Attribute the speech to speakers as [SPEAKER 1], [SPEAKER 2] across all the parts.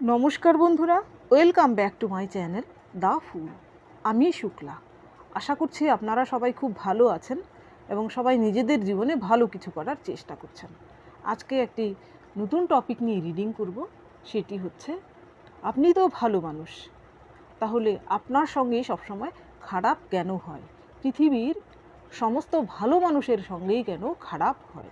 [SPEAKER 1] নমস্কার বন্ধুরা, welcome back to my channel the fool. আমি শুক্লা। আশা করছি আপনারা সবাই খুব ভালো আছেন এবং সবাই নিজেদের জীবনে ভালো কিছু করার চেষ্টা করছেন। আজকে একটি নতুন টপিক নিয়ে রিডিং করব, সেটি হচ্ছে, আপনি তো ভালো মানুষ, তাহলে আপনার সঙ্গে সবসময় খারাপ কেন হয়? পৃথিবীর সমস্ত ভালো মানুষের সঙ্গেই কেন খারাপ হয়?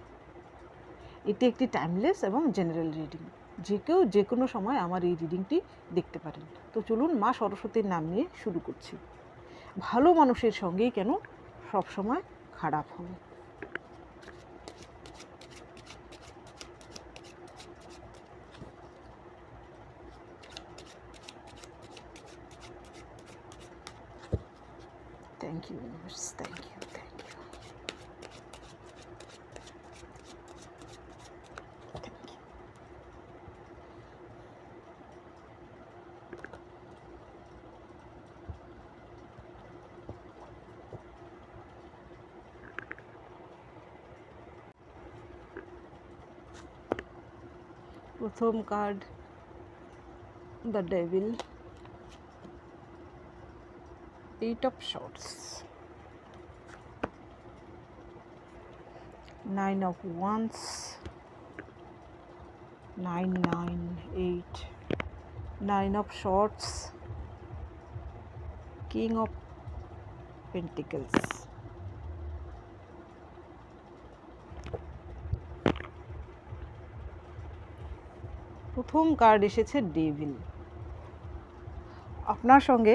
[SPEAKER 1] এটি একটি টাইমলেস এবং জেনারেল রিডিং যে কেউ যে কোনো সময় আমার এই রিডিংটি দেখতে পারেন। তো চলুন মা সরস্বতীর নাম নিয়ে শুরু করছি। ভালো মানুষের সঙ্গেই কেন সব সময় খারাপ হবে? Thank you universe thank you Thumb card, the devil, eight of shorts, nine of wands, nine, nine, eight, nine of shorts, king of pentacles. প্রথম কার্ড এসেছে ডেভিল আপনার সঙ্গে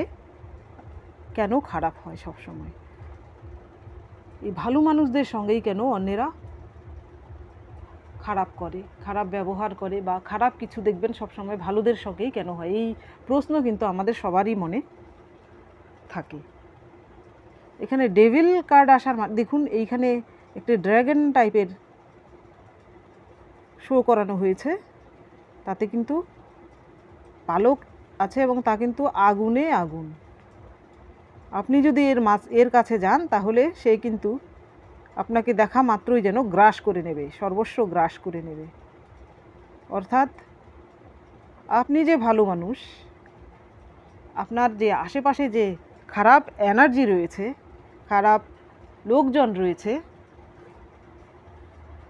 [SPEAKER 1] কেন খারাপ হয় সব সময় এই ভালো মানুষদের সঙ্গেই কেন অন্যেরা খারাপ করে, খারাপ ব্যবহার করে বা খারাপ কিছু দেখবেন সব সময় ভালোদের সঙ্গেই কেন হয়? এই প্রশ্ন কিন্তু আমাদের সবারই মনে থাকে। এখানে ডেভিল কার্ড আসার দেখুন, এইখানে একটি ড্র্যাগন টাইপের শো করানো হয়েছে। তাতে কিন্তু পালক আছে এবং তা কিন্তু আগুনে আগুন। আপনি যদি এর মাছ, এর কাছে যান, তাহলে সে কিন্তু আপনাকে দেখা মাত্রই যেন গ্রাস করে নেবে, সর্বস্ব গ্রাস করে নেবে। অর্থাৎ আপনি যে ভালো মানুষ, আপনার যে আশেপাশে যে খারাপ এনার্জি রয়েছে, খারাপ লোকজন রয়েছে,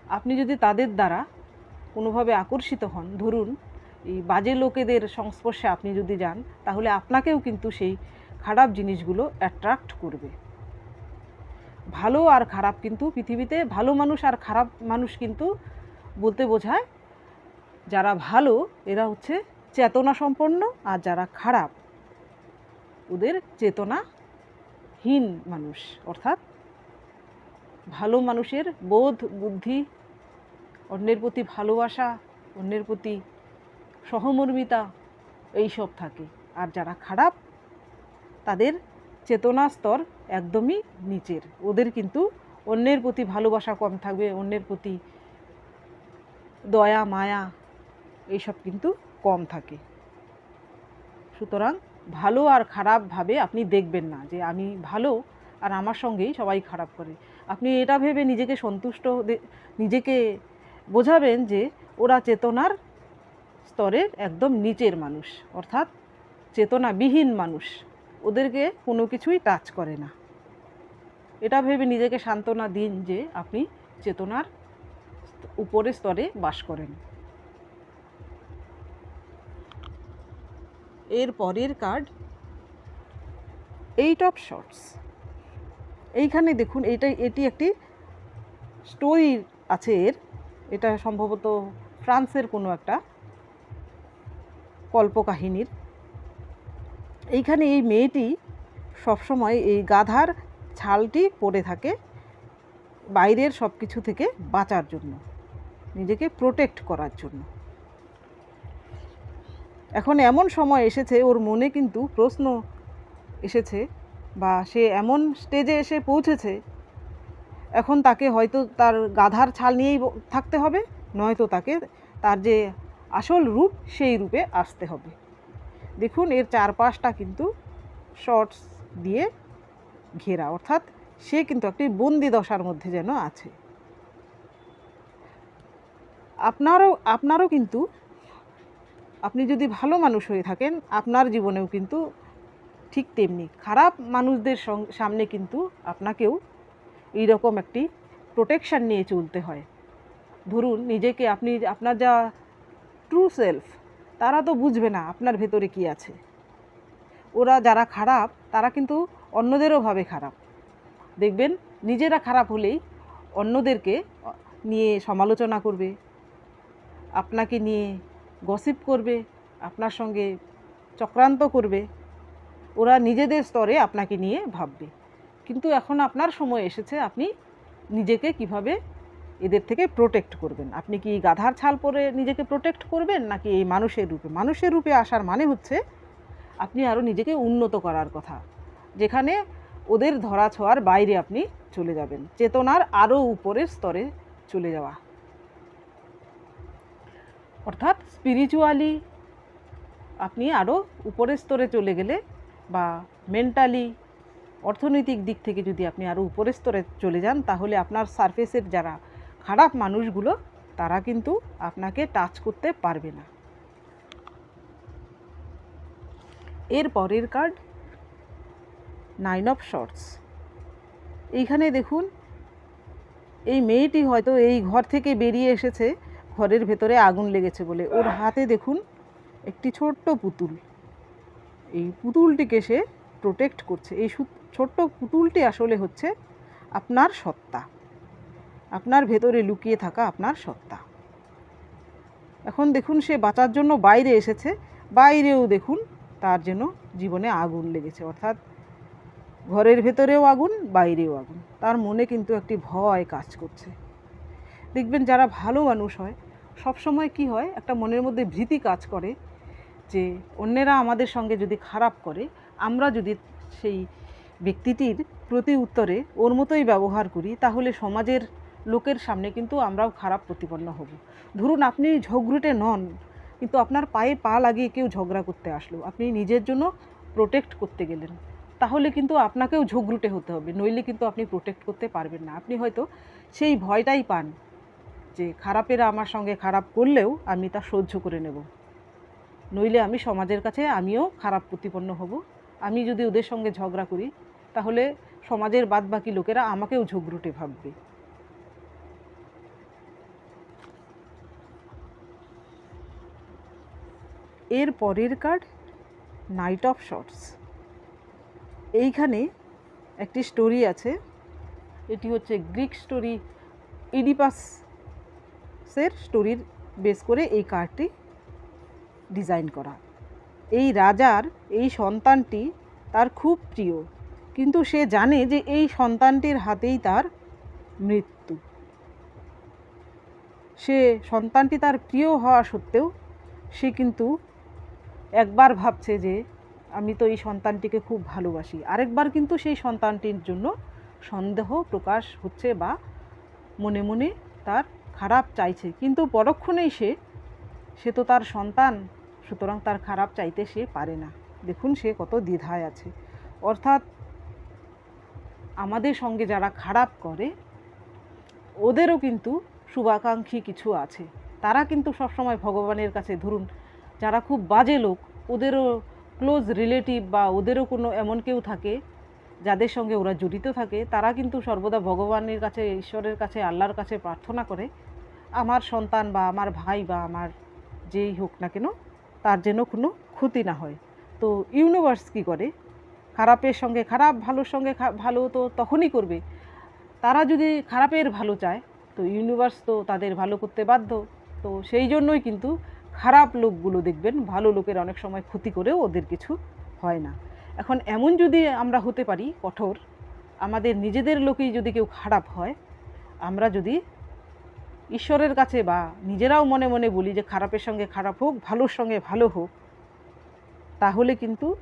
[SPEAKER 1] আপনি যদি তাদের দ্বারা কোনোভাবে আকর্ষিত হন। ধরুন, এই বাজে লোকেদের সংস্পর্শে আপনি যদি যান, তাহলে আপনাকেও কিন্তু সেই খারাপ জিনিসগুলো অ্যাট্রাক্ট করবে। ভালো আর খারাপ কিন্তু পৃথিবীতে, ভালো মানুষ আর খারাপ মানুষ কিন্তু বলতে বোঝায়, যারা ভালো, এরা হচ্ছে চেতনা সম্পন্ন আর যারা খারাপ, ওদের চেতনাহীন মানুষ। অর্থাৎ ভালো মানুষের বোধ, বুদ্ধি অন্যের প্রতি ভালোবাসা, অন্যের প্রতি সহমর্মিতা, এইসব থাকে। আর যারা খারাপ, তাদের চেতনা স্তর একদমই নিচের। ওদের কিন্তু অন্যের প্রতি ভালোবাসা কম থাকবে, অন্যের প্রতি দয়া, মায়া, এইসব কিন্তু কম থাকে। সুতরাং ভালো আর খারাপভাবে আপনি দেখবেন না যে আমি ভালো আর আমার সঙ্গেই সবাই খারাপ করে। আপনি এটা ভেবে নিজেকে সন্তুষ্ট নিজেকে বোঝাবেন যে ওরা চেতনার স্তরের একদম নিচের মানুষ, অর্থাৎ চেতনাবিহীন মানুষ। ওদেরকে কোনো কিছুই টাচ করে না। এটা ভেবে নিজেকে সান্ত্বনা দিন যে আপনি চেতনার উপরের স্তরে বাস করেন। এর পরের কার্ড এইট অফ শর্টস এইখানে দেখুন এটা এটি একটি স্টোরি আছে এর। এটা সম্ভবত ফ্রান্সের কোনো একটা কল্পকাহিনীর। এইখানে এই মেয়েটি সবসময় এই গাধার ছালটি পরে থাকে বাইরের সব কিছু থেকে বাঁচার জন্য, নিজেকে প্রোটেক্ট করার জন্য। এখন এমন সময় এসেছে, ওর মনে কিন্তু প্রশ্ন এসেছে বা সে এমন স্টেজে এসে পৌঁছেছে এখন তাকে হয়তো তার গাধার ছাল নিয়েই থাকতে হবে, নয়তো তাকে তার যে আসল রূপ সেই রূপে আসতে হবে। দেখুন, এর চারপাশটা কিন্তু শর্টস দিয়ে ঘেরা, অর্থাৎ সে কিন্তু একটি বন্দি দশার মধ্যে যেন আছে। আপনারও আপনারও কিন্তু, আপনি যদি ভালো মানুষ হয়ে থাকেন, আপনার জীবনেও কিন্তু ঠিক তেমনি খারাপ মানুষদের সামনে কিন্তু আপনাকেও এইরকম একটি প্রোটেকশান নিয়ে চলতে হয়। ধরুন, নিজেকে আপনি, আপনার যা ট্রু সেলফ তারা তো বুঝবে না আপনার ভেতরে কি আছে। ওরা যারা খারাপ, তারা কিন্তু অন্যদেরও ভাবে খারাপ। দেখবেন, নিজেরা খারাপ হলেই অন্যদেরকে নিয়ে সমালোচনা করবে, আপনাকে নিয়ে গসিপ করবে, আপনার সঙ্গে চক্রান্ত করবে। ওরা নিজেদের স্তরে আপনাকে নিয়ে ভাববে। কিন্তু এখন আপনার সময় এসেছে, আপনি নিজেকে কীভাবে এদের থেকে প্রোটেক্ট করবেন? আপনি কি গাধার ছাল পরে নিজেকে প্রোটেক্ট করবেন, নাকি এই মানুষের রূপে? মানুষের রূপে আসার মানে হচ্ছে আপনি আরও নিজেকে উন্নত করার কথা, যেখানে ওদের ধরা ছোঁয়ার বাইরে আপনি চলে যাবেন, চেতনার আরও উপরের স্তরে চলে যাওয়া। অর্থাৎ স্পিরিচুয়ালি আপনি আরও উপরের স্তরে চলে গেলে বা মেন্টালি অর্থনৈতিক দিক থেকে যদি আপনি আরও উপরের স্তরে চলে যান, তাহলে আপনার সারফেসের যারা খারাপ মানুষগুলো, তারা কিন্তু আপনাকে টাচ করতে পারবে না। এর পরের কার্ড নাইন অফ শর্টস এইখানে দেখুন, এই মেয়েটি হয়তো এই ঘর থেকে বেরিয়ে এসেছে, ঘরের ভেতরে আগুন লেগেছে বলে। ওর হাতে দেখুন, একটি ছোট্ট পুতুল। এই পুতুলটিকে সে প্রোটেক্ট করছে। এই ছোট্ট পুতুলটি আসলে হচ্ছে আপনার সত্তা। আপনার ভেতরে লুকিয়ে থাকা আপনার সত্তা। এখন দেখুন, সে বাঁচার জন্য বাইরে এসেছে। বাইরেও দেখুন, তার যেন জীবনে আগুন লেগেছে। অর্থাৎ ঘরের ভেতরেও আগুন, বাইরেও আগুন। তার মনে কিন্তু একটি ভয় কাজ করছে। দেখবেন, যারা ভালো মানুষ হয় সব সময় কি হয়, একটা মনের মধ্যে ভীতি কাজ করে যে, অন্যেরা আমাদের সঙ্গে যদি খারাপ করে, আমরা যদি সেই ব্যক্তিটির প্রতি উত্তরে ওর মতোই ব্যবহার করি, তাহলে সমাজের লোকের সামনে কিন্তু আমরাও খারাপ প্রতিপন্ন হব। ধরুন আপনি ঝগড়ুটে নন, কিন্তু আপনার পায়ে পা লাগিয়ে কেউ ঝগড়া করতে আসলো, আপনি নিজের জন্য প্রোটেক্ট করতে গেলেন, তাহলে কিন্তু আপনাকেও ঝগড়ুটে হতে হবে, নইলে কিন্তু আপনি প্রোটেক্ট করতে পারবেন না। আপনি হয়তো সেই ভয়টাই পান যে খারাপেরা আমার সঙ্গে খারাপ করলেও আমি তা সহ্য করে নেব। নইলে আমি সমাজের কাছে আমিও খারাপ প্রতিপন্ন হব। আমি যদি ওদের সঙ্গে ঝগড়া করি তাহলে সমাজের বাদবাকি লোকেরা আমাকেও ঝগড়ুটে ভাববে। এর পরের কার্ড নাইট অফ শর্টস এইখানে একটি স্টোরি আছে, এটি হচ্ছে গ্রিক স্টোরি ইডিপাসের স্টোরির বেস করে এই কার্ডটি ডিজাইন করা। এই রাজার, এই সন্তানটি তার খুব প্রিয়। কিন্তু সে জানে যে এই সন্তানটির হাতেই তার মৃত্যু। সে সন্তানটি তার প্রিয় হওয়া সত্ত্বেও সে কিন্তু একবার ভাবছে যে আমি তো এই সন্তানটিকে খুব ভালোবাসি। আরেকবার কিন্তু সেই সন্তানটির জন্য সন্দেহ প্রকাশ হচ্ছে বা মনে মনে তার খারাপ চাইছে। কিন্তু পরক্ষণেই সে সে তো তার সন্তান, সুতরাং তার খারাপ চাইতে সে পারে না। দেখুন সে কত দ্বিধায় আছে। অর্থাৎ আমাদের সঙ্গে যারা খারাপ করে, ওদেরও কিন্তু শুভাকাঙ্ক্ষী কিছু আছে। তারা কিন্তু সবসময় ভগবানের কাছে ধরুন, যারা খুব বাজে লোক, ওদেরও ক্লোজ রিলেটিভ বা ওদেরও কোনো এমন কেউ থাকে, যাদের সঙ্গে ওরা জড়িত থাকে, তারা কিন্তু সর্বদা ভগবানের কাছে, ঈশ্বরের কাছে, আল্লাহর কাছে প্রার্থনা করে, আমার সন্তান বা আমার ভাই বা আমার যেই হোক না কেন, তার যেন কোনো ক্ষতি না হয়। তো ইউনিভার্স কী করে? খারাপের সঙ্গে খারাপ, ভালোর সঙ্গে ভালো তো তখনই করবে। তারা যদি খারাপের ভালো চায়, তো ইউনিভার্স তো তাদের ভালো করতে বাধ্য। তো সেই জন্যই কিন্তু খারাপ লোকগুলো দেখবেন, ভালো লোকের অনেক সময় ক্ষতি করেও ওদের কিছু হয় না। এখন এমন যদি আমরা হতে পারি কঠোর, আমাদের নিজেদের লোকেই যদি কেউ খারাপ হয়, আমরা যদি ঈশ্বরের কাছে বা নিজেরাও মনে মনে বলি যে খারাপের সঙ্গে খারাপ হোক, ভালোর সঙ্গে ভালো হোক, তাহলে কিন্তু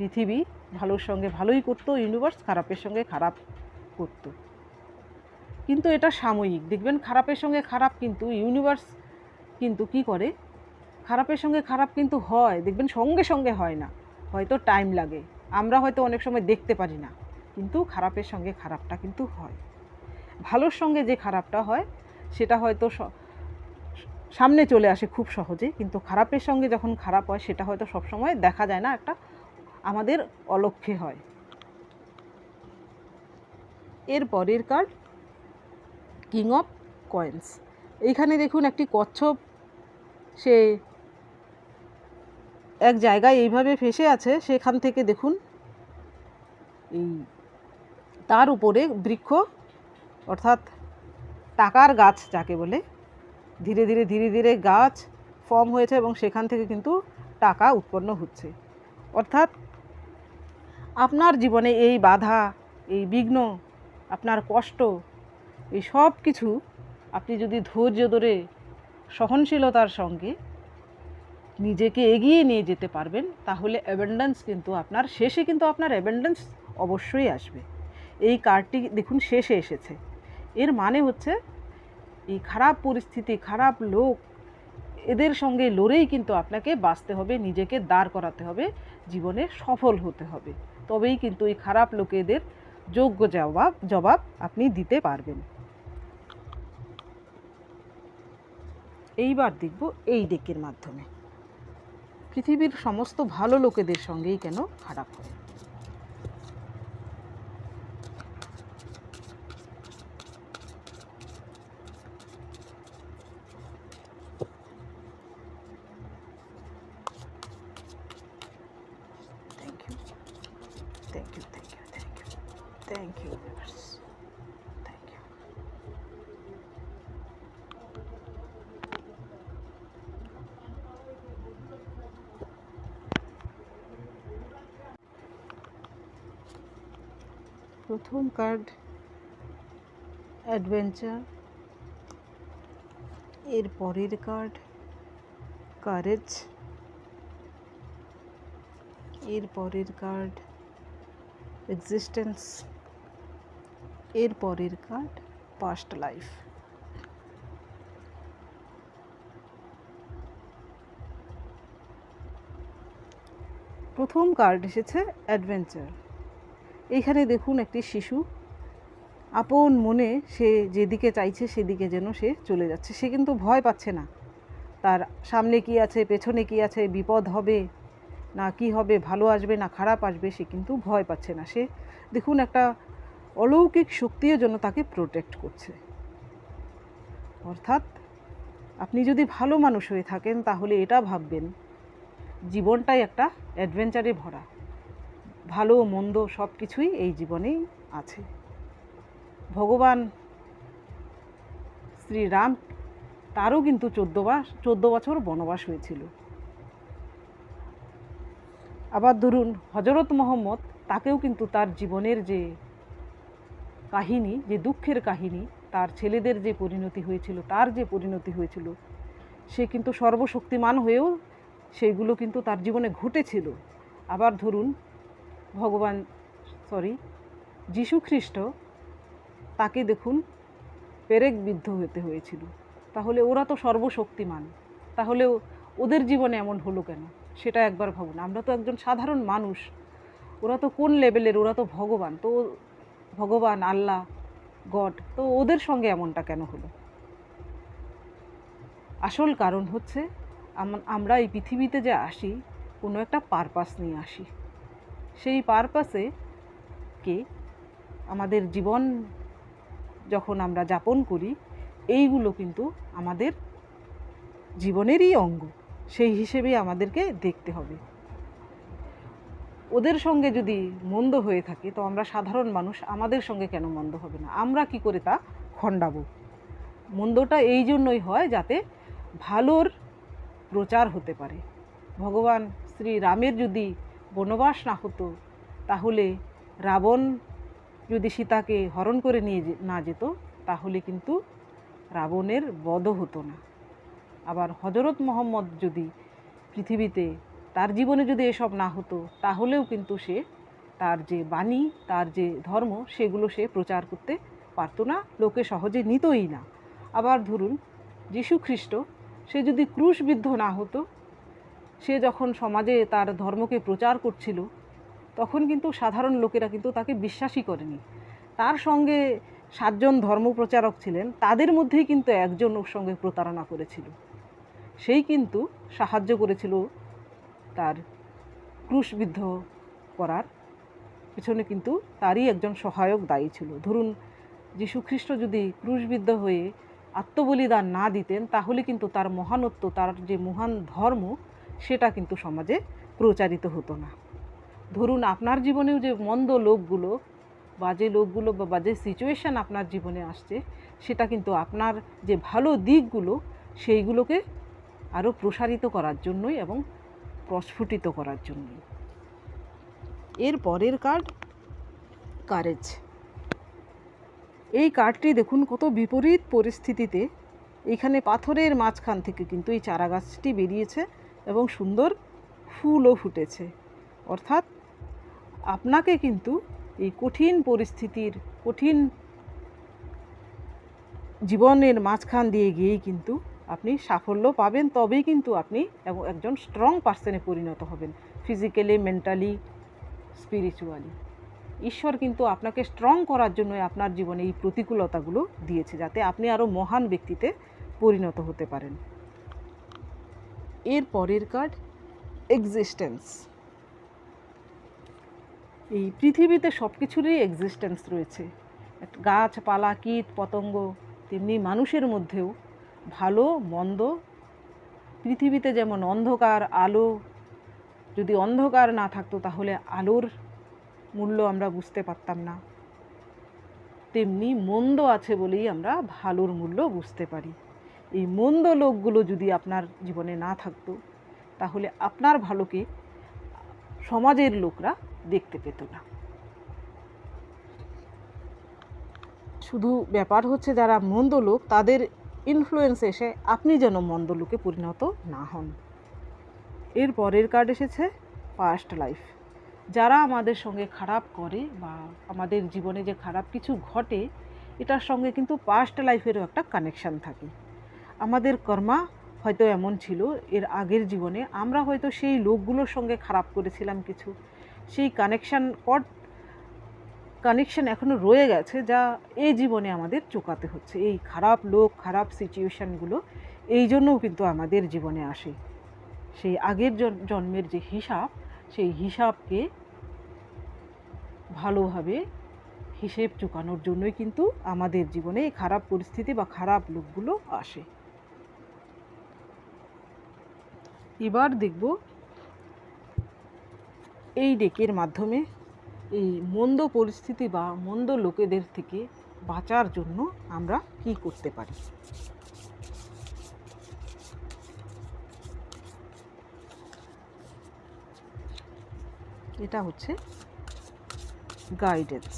[SPEAKER 1] পৃথিবী ভালোর সঙ্গে ভালোই করতো ইউনিভার্স খারাপের সঙ্গে খারাপ করতো। কিন্তু এটা সাময়িক। দেখবেন খারাপের সঙ্গে খারাপ কিন্তু ইউনিভার্স কিন্তু কি করে? খারাপের সঙ্গে খারাপ কিন্তু হয়। দেখবেন সঙ্গে সঙ্গে হয় না। হয়তো টাইম লাগে। আমরা হয়তো অনেক সময় দেখতে পারি না। কিন্তু খারাপের সঙ্গে খারাপটা কিন্তু হয়। ভালোর সঙ্গে যে খারাপটা হয়, সেটা হয়তো সামনে চলে আসে খুব সহজে। কিন্তু খারাপের সঙ্গে যখন খারাপ হয়, সেটা হয়তো সবসময় দেখা যায় না একটা আমাদের অলক্ষ্যে হয়। এর পরের কার্ড কিং অফ কয়েন্স এইখানে দেখুন একটি কচ্ছপ, সে এক জায়গায় এইভাবে ফেসে আছে, সেখান থেকে দেখুন এই তার উপরে বৃক্ষ, অর্থাৎ টাকার গাছ যাকে বলে, ধীরে ধীরে ধীরে ধীরে গাছ ফর্ম হয়েছে এবং সেখান থেকে কিন্তু টাকা উৎপন্ন হচ্ছে। অর্থাৎ আপনার জীবনে এই বাধা, এই বিঘ্ন, আপনার কষ্ট, এই সব কিছু আপনি যদি ধৈর্য ধরে, সহনশীলতার সঙ্গে নিজেকে এগিয়ে নিয়ে যেতে পারবেন, তাহলে অ্যাবেন্ডেন্স কিন্তু আপনার শেষে কিন্তু আপনার অ্যাবেন্ডেন্স অবশ্যই আসবে। এই কার্ডটি দেখুন শেষে এসেছে। এর মানে হচ্ছে, এই খারাপ পরিস্থিতি, খারাপ লোক, এদের সঙ্গে লড়েই কিন্তু আপনাকে বাঁচতে হবে, নিজেকে দাঁড় করাতে হবে, জীবনে সফল হতে হবে। তবেই কিন্তু এই খারাপ লোকেদের যোগ্য জবাব জবাব আপনি দিতে পারবেন। এইবার দেখব এই ডেকের মাধ্যমে। পৃথিবীর সমস্ত ভালো লোকেদের সঙ্গেই কেন খারাপ হয় thank you thank you thank you thank you thank you thank you প্রথম কার্ড অ্যাডভেঞ্চার এর পরের কার্ড কারেজ এর পরের কার্ড এক্সিস্টেন্স এর পরের কার্ড পাস্ট লাইফ প্রথম কার্ড এসেছে অ্যাডভেঞ্চার এইখানে দেখুন একটি শিশু। আপন মনে সে যেদিকে চাইছে সেদিকে যেন সে চলে যাচ্ছে। সে কিন্তু ভয় পাচ্ছে না। তার সামনে কি আছে, পেছনে কি আছে, বিপদ হবে, না কি হবে, ভালো আসবে, না খারাপ আসবে, সে কিন্তু ভয় পাচ্ছে না। সে দেখুন একটা অলৌকিক শক্তিও যেন তাকে প্রোটেক্ট করছে। অর্থাৎ আপনি যদি ভালো মানুষ হয়ে থাকেন, তাহলে এটা ভাববেন, জীবনটাই একটা অ্যাডভেঞ্চারে ভরা। ভালো, মন্দ সব কিছুই এই জীবনেই আছে। ভগবান শ্রীরাম, তারও কিন্তু চোদ্দ মাস চোদ্দ বছর বনবাস হয়েছিল। আবার ধরুন হজরত মোহাম্মদ, তাকেও কিন্তু তার জীবনের যে কাহিনী, যে দুঃখের কাহিনী, তার ছেলেদের যে পরিণতি হয়েছিল, তার যে পরিণতি হয়েছিল, সে কিন্তু সর্বশক্তিমান হয়েও সেইগুলো কিন্তু তার জীবনে ঘটেছিল। আবার ধরুন, ভগবান সরি যীশু খ্রিস্ট তাকে দেখুন পেরেক বিদ্ধ হতে হয়েছিল। তাহলে ওরা তো সর্বশক্তিমান। তাহলে ওদের জীবনে এমন হলো কেন? সেটা একবার ভাবুন। আমরা তো একজন সাধারণ মানুষ। ওরা তো কোন লেভেলের? ওরা তো ভগবান। তো ভগবান, আল্লাহ, গড, তো ওদের সঙ্গে এমনটা কেন হলো? আসল কারণ হচ্ছে আমরা এই পৃথিবীতে যে আসি, কোনো একটা পারপাস নিয়ে আসি। সেই পারপাসে কে আমাদের জীবন যখন আমরা যাপন করি, এইগুলো কিন্তু আমাদের জীবনেরই অঙ্গ। সেই হিসেবেই আমাদেরকে দেখতে হবে। ওদের সঙ্গে যদি মন্দ হয়ে থাকে, তো আমরা সাধারণ মানুষ, আমাদের সঙ্গে কেন মন্দ হবে না? আমরা কি করে তা খণ্ডাবো? মন্দটা এই জন্যই হয় যাতে ভালোর প্রচার হতে পারে। ভগবান শ্রী রামের যদি বনবাস না হতো, তাহলে রাবণ যদি সীতাকে হরণ করে নিয়ে না যেত, তাহলে কিন্তু রাবণের বধ হতো না। আবার হজরত মোহাম্মদ যদি পৃথিবীতে তার জীবনে যদি এসব না হতো, তাহলেও কিন্তু সে তার যে বাণী, তার যে ধর্ম, সেগুলো সে প্রচার করতে পারতো না, লোকে সহজে নিতই না। আবার ধরুন, যীশু খ্রিস্ট, সে যদি ক্রুশবিদ্ধ না হতো, সে যখন সমাজে তার ধর্মকে প্রচার করছিল, তখন কিন্তু সাধারণ লোকেরা কিন্তু তাকে বিশ্বাসই করেনি। তার সঙ্গে সাতজন ধর্মপ্রচারক ছিলেন, তাদের মধ্যেই কিন্তু একজন ওর সঙ্গে প্রতারণা করেছিল। সেই কিন্তু সাহায্য করেছিল তার ক্রুশবিদ্ধ করার পিছনে কিন্তু তারই একজন সহায়ক দায়ী ছিল। ধরুন যীশুখ্রিস্ট যদি ক্রুশবিদ্ধ হয়ে আত্মবলিদান না দিতেন, তাহলে কিন্তু তার মহানত্ব, তার যে মহান ধর্ম, সেটা কিন্তু সমাজে প্রচারিত হতো না। ধরুন, আপনার জীবনেও যে মন্দ লোকগুলো বাজে লোকগুলো বা বাজে সিচুয়েশান আপনার জীবনে আসছে, সেটা কিন্তু আপনার যে ভালো দিকগুলো, সেইগুলোকে আরও প্রসারিত করার জন্যই এবং প্রস্ফুটিত করার জন্য। এর পরের কার্ড কারেজ এই কার্ডটি দেখুন কত বিপরীত পরিস্থিতিতে এখানে পাথরের মাঝখান থেকে কিন্তু এই চারা গাছটি বেরিয়েছে এবং সুন্দর ফুলও ফুটেছে। অর্থাৎ আপনাকে কিন্তু এই কঠিন পরিস্থিতির, কঠিন জীবনের মাঝখান দিয়ে গিয়েই কিন্তু আপনি সাফল্য পাবেন তবেই কিন্তু আপনি একজন স্ট্রং পার্সনে পরিণত হবেন ফিজিক্যালি মেন্টালি স্পিরিচুয়ালি ঈশ্বর কিন্তু আপনাকে স্ট্রং করার জন্য আপনার জীবনে এই প্রতিকূলতাগুলো দিয়েছে যাতে আপনি আরও মহান ব্যক্তিতে পরিণত হতে পারেন। এর পরের কার্ড এক্সিস্টেন্স এই পৃথিবীতে সব কিছুরই এক্সিস্টেন্স রয়েছে। গাছপালা, কীট, পতঙ্গ, তেমনি মানুষের মধ্যেও ভালো, মন্দ। পৃথিবীতে যেমন অন্ধকার, আলো, যদি অন্ধকার না থাকতো তাহলে আলোর মূল্য আমরা বুঝতে পারতাম না। তেমনি মন্দ আছে বলেই আমরা ভালোর মূল্য বুঝতে পারি। এই মন্দ লোকগুলো যদি আপনার জীবনে না থাকতো, তাহলে আপনার ভালোকে সমাজের লোকরা দেখতে পেত না। শুধু ব্যাপার হচ্ছে যারা মন্দ লোক, তাদের ইনফ্লুয়েন্স এসে আপনি যেন মন্দ লোকে পরিণত না হন। এর পরের কার্ড এসেছে পাস্ট লাইফ যারা আমাদের সঙ্গে খারাপ করে বা আমাদের জীবনে যে খারাপ কিছু ঘটে, এটার সঙ্গে কিন্তু পাস্ট লাইফেরও একটা কানেকশান থাকে। আমাদের কর্মা হয়তো এমন ছিল, এর আগের জীবনে আমরা হয়তো সেই লোকগুলোর সঙ্গে খারাপ করেছিলাম কিছু। সেই কানেকশান কানেকশান এখনও রয়ে গেছে, যা এই জীবনে আমাদের চোকাতে হচ্ছে। এই খারাপ লোক, খারাপ সিচুয়েশানগুলো এই জন্যও কিন্তু আমাদের জীবনে আসে। সেই আগের জন- জন্মের যে হিসাব, সেই হিসাবকে ভালোভাবে হিসেব চুকানোর জন্যই কিন্তু আমাদের জীবনে এই খারাপ পরিস্থিতি বা খারাপ লোকগুলো আসে। এবার দেখব এই ডেকের মাধ্যমে এই মন্দ পরিস্থিতি বা মন্দ লোকেদের থেকে বাঁচার জন্য আমরা কি করতে পারি? এটা হচ্ছে গাইডেন্স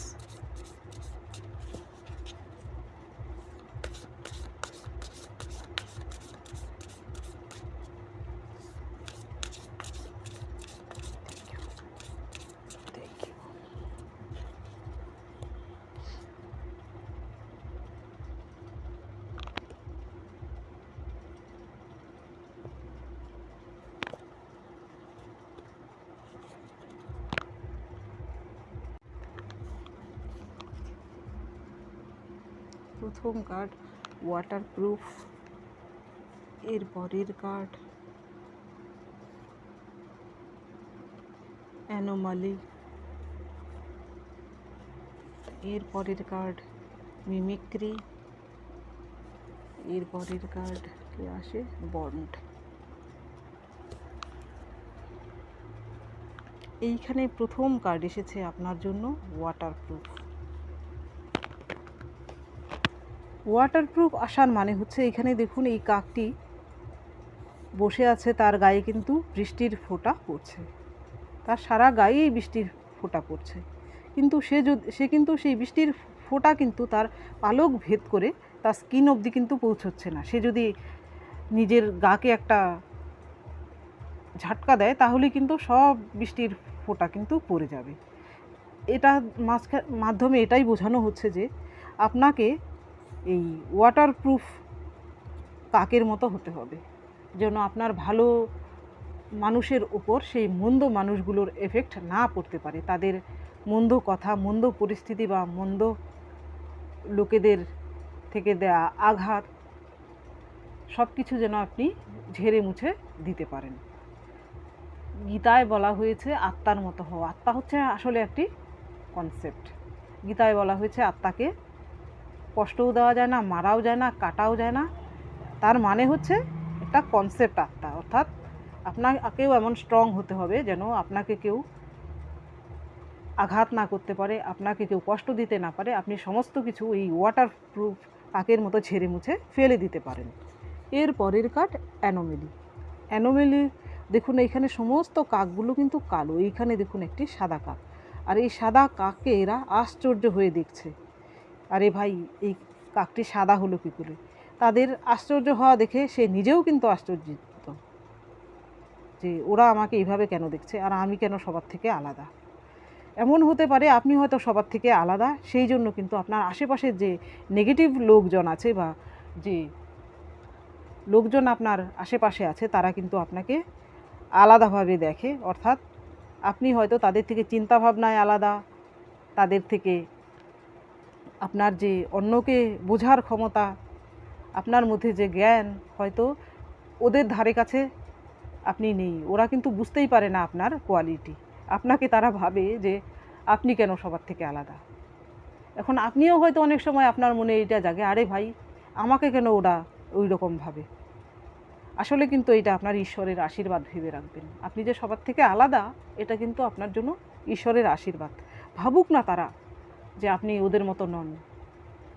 [SPEAKER 1] Thank you. প্রথম কার্ড ওয়াটারপ্রুফ এর পরের কার্ড। অ্যানোমালি এর পরের কার্ড। মিমিক্রি এর পরের কার্ড কি আসে? বন্ড এইখানে প্রথম কার্ড এসেছে আপনার জন্য ওয়াটারপ্রুফ ওয়াটারপ্রুফ আসার মানে হচ্ছে এখানে দেখুন এই কাকটি বসে আছে, তার গায়ে কিন্তু বৃষ্টির ফোঁটা পড়ছে। তার সারা গায়েই বৃষ্টির ফোঁটা পড়ছে। কিন্তু সে যদি সে কিন্তু সেই বৃষ্টির ফোঁটা কিন্তু তার পালক ভেদ করে তার স্কিন অবধি কিন্তু পৌঁছচ্ছে না। সে যদি নিজের গাকে একটা ঝাটকা দেয়, তাহলে কিন্তু সব বৃষ্টির ফোঁটা কিন্তু পড়ে যাবে। এটা মাঝখা- মাধ্যমে এটাই বোঝানো হচ্ছে যে আপনাকে এই ওয়াটারপ্রুফ কাকের মতো হতে হবে। যেন আপনার ভালো মানুষের ওপর সেই মন্দ মানুষগুলোর এফেক্ট না পড়তে পারে। তাদের মন্দ কথা, মন্দ পরিস্থিতি বা মন্দ লোকেদের থেকে দেয়া আঘাত সব কিছু যেন আপনি ঝেড়ে মুছে দিতে পারেন। গীতায় বলা হয়েছে, আত্মার মতো হওয়া আত্মা হচ্ছে আসলে একটি কনসেপ্ট গীতায় বলা হয়েছে, আত্মাকে কষ্টও দেওয়া যায় না, মারাও যায় না, কাটাও যায় না। তার মানে হচ্ছে একটা কনসেপ্ট আত্মা, অর্থাৎ আপনাকেও এমন স্ট্রং হতে হবে যেন আপনাকে কেউ আঘাত না করতে পারে, আপনাকে কেউ কষ্ট দিতে না পারে, আপনি সমস্ত কিছু এই ওয়াটার প্রুফ কাকের মতো ছেড়ে মুছে ফেলে দিতে পারেন। এর পরের কাঠ অ্যানোমেলি অ্যানোমেলি দেখুন, এইখানে সমস্ত কাকগুলো কিন্তু কালো, এইখানে দেখুন একটি সাদা কাক। আর এই সাদা কাককে এরা আশ্চর্য হয়ে দেখছে। আরে ভাই, এই কাকটি সাদা হলো কী করে? তাদের আশ্চর্য হওয়া দেখে সে নিজেও কিন্তু আশ্চর্যিত। যে ওরা আমাকে এইভাবে কেন দেখছে আর আমি কেন সবার থেকে আলাদা? এমন হতে পারে আপনি হয়তো সবার থেকে আলাদা, সেই জন্য কিন্তু আপনার আশেপাশের যে নেগেটিভ লোকজন আছে বা যে লোকজন আপনার আশেপাশে আছে, তারা কিন্তু আপনাকে আলাদাভাবে দেখে। অর্থাৎ আপনি হয়তো তাদের থেকে চিন্তাভাবনায় আলাদা, তাদের থেকে আপনার যে অন্যকে বোঝার ক্ষমতা, আপনার মধ্যে যে জ্ঞান, হয়তো ওদের ধারে কাছে আপনি নেই। ওরা কিন্তু বুঝতেই পারে না আপনার কোয়ালিটি আপনাকে তারা ভাবে যে আপনি কেন সবার থেকে আলাদা। এখন আপনিও হয়তো অনেক সময় আপনার মনে এইটা জাগে, আরে ভাই, আমাকে কেন ওরা ওই রকম ভাবে? আসলে কিন্তু এটা আপনার ঈশ্বরের আশীর্বাদ ভেবে রাখবেন। আপনি যে সবার থেকে আলাদা, এটা কিন্তু আপনার জন্য ঈশ্বরের আশীর্বাদ। ভাবুক না তারা। যে আপনি ওদের মতো নন।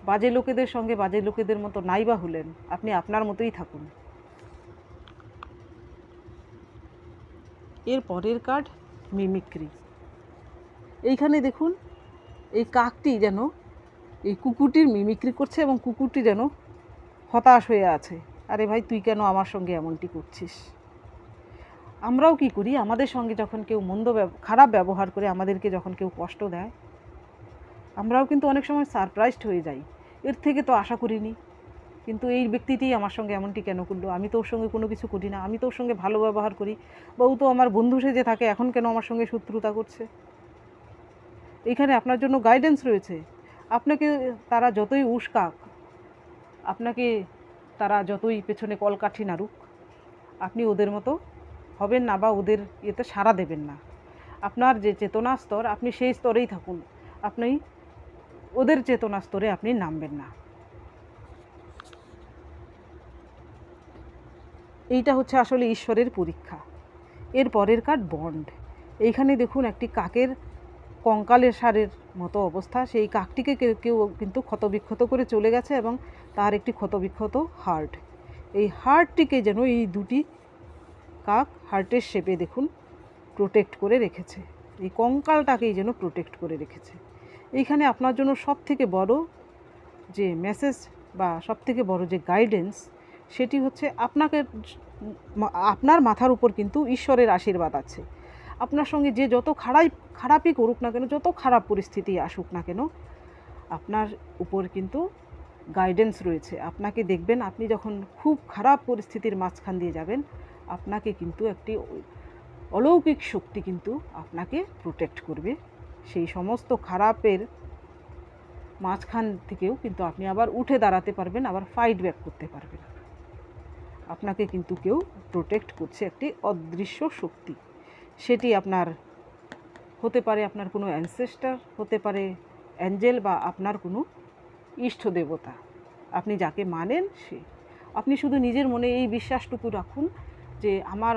[SPEAKER 1] বাজে লোকেদের সঙ্গে বাজে লোকেদের মতো নাইবা হলেন, আপনি আপনার মতোই থাকুন। এর পরের কার্ড মিমিক্রি। এইখানে দেখুন, এই কাকটি যেন, এই কুকুরটির মিমিক্রি করছে এবং কুকুরটি যেন হতাশ হয়ে আছে। আরে ভাই, তুই কেন আমার সঙ্গে এমনটি করছিস? আমরাও কি করি? আমাদের সঙ্গে যখন কেউ মন্দ খারাপ ব্যবহার করে আমাদেরকে যখন কেউ কষ্ট দেয় আমরাও কিন্তু অনেক সময় সারপ্রাইজড হয়ে যাই। এর থেকে তো আশা করিনি। কিন্তু এই ব্যক্তিটি আমার সঙ্গে এমনটি কেন করল? আমি তো ওর সঙ্গে কোনো কিছু করি না। আমি তো ওর সঙ্গে ভালো ব্যবহার করি। বা ও তো আমার বন্ধু সেজে থাকে। এখন কেন আমার সঙ্গে শত্রুতা করছে? এখানে আপনার জন্য গাইডেন্স রয়েছে। আপনাকে তারা যতই উস্কাক, আপনাকে তারা যতই পেছনে কলকাঠি নাড়ুক, আপনি ওদের মতো হবেন না বা ওদের ইয়েতে সাড়া দেবেন না। আপনার যে চেতনা স্তর, আপনি সেই স্তরেই থাকুন। আপনি ওদের চেতনা স্তরে আপনি নামবেন না। এইটা হচ্ছে আসলে ঈশ্বরের পরীক্ষা। এর পরের কার্ড বন্ড। এইখানে দেখুন একটি কাকের কঙ্কালের সারের মতো অবস্থা। সেই কাকটিকে কেউ কেউ কিন্তু ক্ষতবিক্ষত করে চলে গেছে এবং তার একটি ক্ষতবিক্ষত হার্ট। এই হার্টটিকে যেন এই দুটি কাক হার্টের শেপে দেখুন প্রোটেক্ট করে রেখেছে। এই কঙ্কালটাকেই যেন প্রোটেক্ট করে রেখেছে। এইখানে আপনার জন্য সব থেকে বড় যে মেসেজ বা সব থেকে বড় যে গাইডেন্স সেটি হচ্ছে আপনাকে আপনার মাথার উপর কিন্তু ঈশ্বরের আশীর্বাদ আছে। আপনার সঙ্গে যে যত খারাপ খারাপই করুক না কেন, যত খারাপ পরিস্থিতি আসুক না কেন, আপনার উপর কিন্তু গাইডেন্স রয়েছে। আপনাকে দেখবেন, আপনি যখন খুব খারাপ পরিস্থিতির মাঝখান দিয়ে যাবেন, আপনাকে কিন্তু একটি অলৌকিক শক্তি কিন্তু আপনাকে প্রোটেক্ট করবে। সেই সমস্ত খারাপের মাঝখান থেকেও কিন্তু আপনি আবার উঠে দাঁড়াতে পারবেন, আবার ফাইট ব্যাক করতে পারবেন। আপনাকে কিন্তু কেউ প্রোটেক্ট করছে একটি অদৃশ্য শক্তি। সেটি আপনার হতে পারে আপনার কোনো অ্যানসেস্টার হতে পারে অ্যাঞ্জেল বা আপনার কোনো ইষ্ট দেবতা। আপনি যাকে মানেন সে। আপনি শুধু নিজের মনে এই বিশ্বাসটুকু রাখুন যে আমার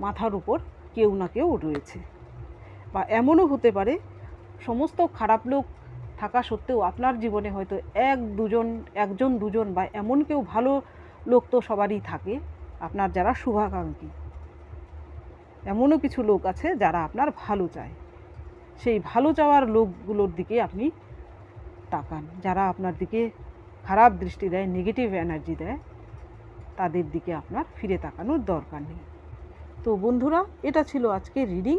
[SPEAKER 1] মাথার উপর কেউ না কেউ রয়েছে। বা এমনও হতে পারে, সমস্ত খারাপ লোক থাকা সত্ত্বেও আপনার জীবনে হয়তো এক দুজন, একজন দুজন বা এমন কেউ ভালো লোক তো সবারই থাকে, আপনার যারা শুভাকাঙ্ক্ষী। এমনও কিছু লোক আছে যারা আপনার ভালো চায়। সেই ভালো চাওয়ার লোকগুলোর দিকে আপনি তাকান, যারা আপনার দিকে খারাপ দৃষ্টি দেয় নেগেটিভ এনার্জি দেয়, তাদের দিকে আপনার ফিরে তাকানোর দরকার নেই। তো বন্ধুরা, এটা ছিল আজকে রিডিং